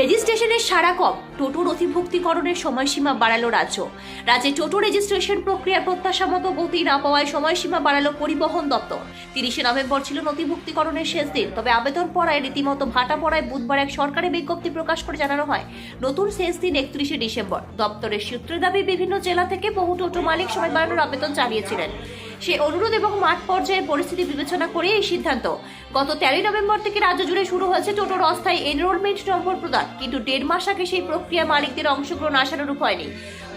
রেজিস্ট্রেশনের সারা কম। টোটো নথিভুক্তিকরণের সময়সীমা বাড়ালো রাজ্য। রাজ্যে টোটো রেজিস্ট্রেশন প্রক্রিয়ার প্রত্যাশা মতো গতি না পাওয়ায় সময়সীমা বাড়ালো পরিবহন দপ্তর। তিরিশে নভেম্বর ছিল নথিভুক্তিকরণের শেষ দিন, তবে আবেদন পড়ায় রীতিমতো ভাটা পড়ায় বুধবার এক সরকারি বিজ্ঞপ্তি প্রকাশ করে জানানো হয়। নতুন শেষ দিন একত্রিশে ডিসেম্বর। দপ্তরের সূত্রের দাবি, বিভিন্ন জেলা থেকে বহু টোটো মালিক সময় বাড়ানোর আবেদন জানিয়েছিলেন সে অনুরোধ এবং মাঠ পর্যায়ের পরিস্থিতি বিবেচনা করে এই সিদ্ধান্ত। গত তেরোই নভেম্বর থেকে রাজ্য জুড়ে শুরু হয়েছে টোটোর অস্থায়ী এনরোলমেন্ট নম্বর প্রদান, কিন্তু দেড় মাস আগে সেই প্রক্রিয়া মালিকদের অংশগ্রহণ আশানুরূপ হয়নি।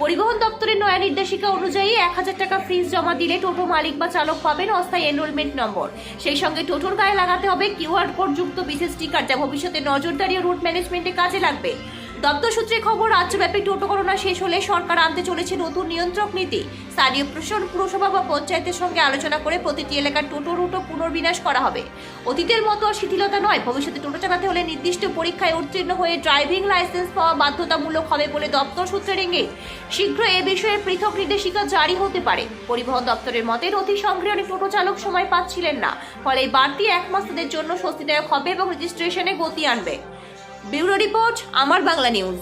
পরিবহন দপ্তরের নয়া নির্দেশিকা অনুযায়ী এক হাজার টাকা ফিস জমা দিলে টোটো মালিক বা চালক পাবেন অস্থায়ী এনরোলমেন্ট নম্বর। সেই সঙ্গে টোটোর গায়ে লাগাতে হবে কিউআর কোড যুক্ত বিশেষ স্টিকার যা ভবিষ্যতে নজরদারি ও রুট ম্যানেজমেন্টে কাজে লাগবে। দপ্তর সূত্রে খবর, রাজ্যব্যাপী টোটো করোনা শেষ হলে সরকার আনতে চলেছে নতুন নিয়ন্ত্রক নীতি। স্থানীয় প্রশাসন, পুরসভা বা পঞ্চায়েতের সঙ্গে আলোচনা করে প্রতিটি এলাকার টোটো রুটও পুনর্বিন্যাস করা হবে। অতীতের মতো শিথিলতা নয়, ভবিষ্যতে টোটো চালাতে হলে নির্দিষ্ট পরীক্ষায় উত্তীর্ণ হয়ে ড্রাইভিং লাইসেন্স পাওয়া বাধ্যতামূলক হবে বলে দপ্তর সূত্রের ইঙ্গিত শীঘ্র এ বিষয়ে পৃথক নির্দেশিকা জারি হতে পারে। পরিবহন দপ্তরের মতে নথি সংগ্রহে অনেক টোটো চালক সময় পাচ্ছিলেন না। ফলে বাড়তি এক মাস তাদের জন্য স্বস্তিদায়ক হবে এবং রেজিস্ট্রেশনে গতি আনবে। ব্যুরো রিপোর্ট আমার বাংলা নিউজ।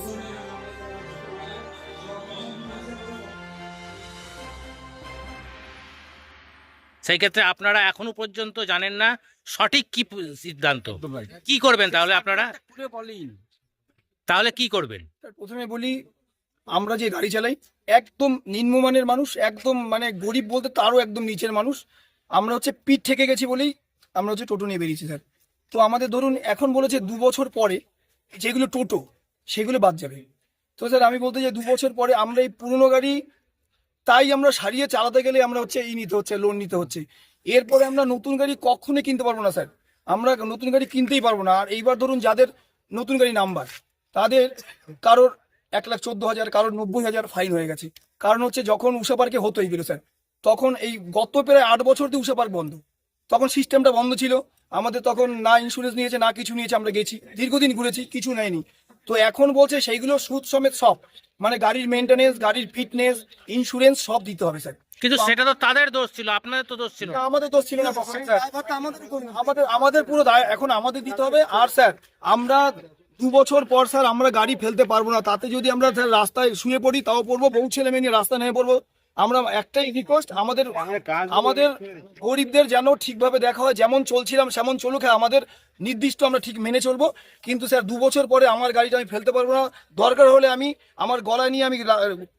সেই ক্ষেত্রে আপনারা এখনও পর্যন্ত জানেন না সঠিক কি সিদ্ধান্ত। কি করবেন তাহলে আপনারা? তাহলে কি করবেন? প্রথমে বলি আমরা যে গাড়ি চালাই একদম নিম্নমানের মানুষ একদম মানে গরিব বলতে তারও একদম নিচের মানুষ। আমরা হচ্ছে পিঠ থেকে গেছি বলেই আমরা হচ্ছে টোটো নিয়ে বেরিয়েছি স্যার। তো আমাদের ধরুন এখন বলেছে দু বছর পরে যেগুলো টোটো, সেগুলো বাদ যাবে। তো স্যার, আমি বলতে চাই দু বছর পরে আমরা এই পুরনো গাড়ি, তাই আমরা সারিয়ে চালাতে গেলে আমরা হচ্ছে ই নিতে হচ্ছে লোন নিতে হচ্ছে। এরপরে আমরা নতুন গাড়ি কখনোই কিনতে পারব না, স্যার। আমরা নতুন গাড়ি কিনতেই পারব না। আর এইবার ধরুন যাদের নতুন গাড়ি নাম্বার, তাদের কারোর এক লাখ চোদ্দ হাজার, কারোর নব্বই হাজার ফাইন হয়ে গেছে। কারণ হচ্ছে যখন উষা পার্কে হতো এইগুলো স্যার, তখন এই গত প্রায় আট বছর দিয়ে উষা পার্ক বন্ধ। তখন সিস্টেমটা বন্ধ ছিল। আমাদের তখন না ইন্স্যুরেন্স নিয়েছে না কিছু নিয়েছে আমরা গেছি। দীর্ঘদিন ঘুরেছি কিছু নেয়নি। তো এখন বলছে সেইগুলো সুদ সমেত সব। মানে গাড়ির মেনটেনেন্স গাড়ির ফিটনেস ইন্স্যুরেন্স সব দিতে হবে স্যার। কিন্তু সেটা তো তাদের দোষ ছিল আপনাদের তো দোষ ছিল। না। আমাদের দোষ ছিল না আমাদের আমাদের পুরো দায় এখন আমাদের দিতে হবে। আর স্যার আমরা দু বছর পর স্যার আমরা গাড়ি ফেলতে পারব না। তাতে যদি আমরা স্যার রাস্তায় শুয়ে পড়ি তাও পড়ব। বউ ছেলে মেয়ে নিয়ে রাস্তায় নেমে পড়ব। আমরা একটাই রিকোয়েস্ট আমাদের আমাদের গরিবদের যেন ঠিকভাবে দেখা হয় যেমন চলছিলাম সেমন চলুক হ্যাঁ, আমাদের নির্দিষ্ট আমরা ঠিক মেনে চলবো। কিন্তু স্যার দু বছর পরে আমার গাড়িটা আমি ফেলতে পারব না। দরকার হলে আমি আমার গলায় নিয়ে আমি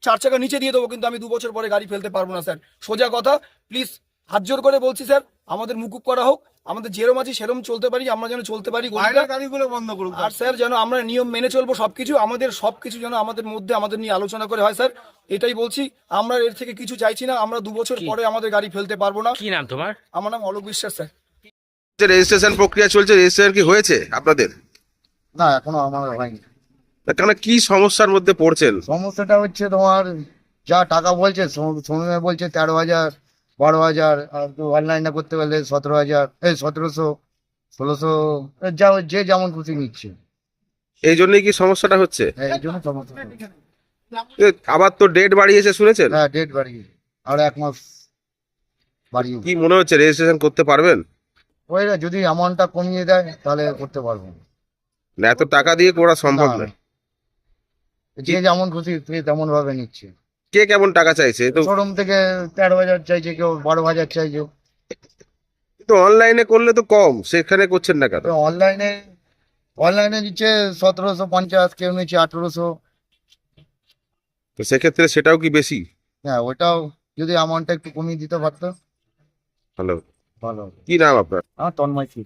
চার চাকা নিচে দিয়ে দেবো কিন্তু আমি দু বছর পরে গাড়ি ফেলতে পারব না স্যার। সোজা কথা প্লিজ হাত জোর করে বলছি স্যার আমাদের মুকুব করা হোক। আমাদের যেরম আছি সেরম চলতে পারি আমরা যেন চলতে পারি। গাড়িগুলো বন্ধ করুক আর স্যার। যেন আমরা নিয়ম মেনে চলবো সবকিছু আমাদের সবকিছু যেন আমাদের মধ্যে আমাদের নিয়ে আলোচনা করে হয় স্যার। এটাই বলছি আমরা এর থেকে কিছু চাইছি না আমরা দু বছর পরে আমাদের গাড়ি ফেলতে পারব না। কি নাম তোমার? আমার নাম অলোক বিশ্বাস স্যার। যে রেজিস্ট্রেশন প্রক্রিয়া চলছে রেজিস্ট্রেশন কি হয়েছে আপনাদের? না এখনও আমার হয়নি। কেন কি সমস্যার মধ্যে পড়ছেন? সমস্যাটা হচ্ছে তোমার যা টাকা বলছে সময় বলছে তেরো হাজার। বারো হাজার আর অনলাইনে করতে পারলে সতেরো হাজার এই সতেরোশো ষোলোশো যা যে যেমন খুশি নিচ্ছে। এই জন্যই কি সমস্যাটা হচ্ছে? এই জন্য সমস্যা এ, আবার তো ডেট বাড়িয়েছে শুনেছেন? হ্যাঁ ডেট বাড়িয়ে আর এক মাস বাড়িয়ে কি মনে হচ্ছে রেজিস্ট্রেশন করতে পারবেন? ওই যদি অ্যামাউন্টটা কমিয়ে দেয় তাহলে করতে পারব। না এত টাকা দিয়ে করা সম্ভব না, না। না। যে যেমন খুশি সে তেমন ভাবে নিচ্ছে। কে কেমন টাকা চাইছে? তো শোরুম থেকে তেরো হাজার চাইছে কেউ বারো হাজার চাইছে। তো অনলাইনে করলে তো কম সেখানে করছেন না কেন? অনলাইনে অনলাইনে দিচ্ছে সতেরোশো পঞ্চাশ কেউ নিচ্ছে আঠেরোশো। তো সেক্ষেত্রে সেটাও কি বেশি? হ্যাঁ ওটাও যদি অ্যামাউন্টটা একটু কমিয়ে দিতে পারতো। ভালো। হতো কি নাম আপনার? আমার তন্ময় ছিল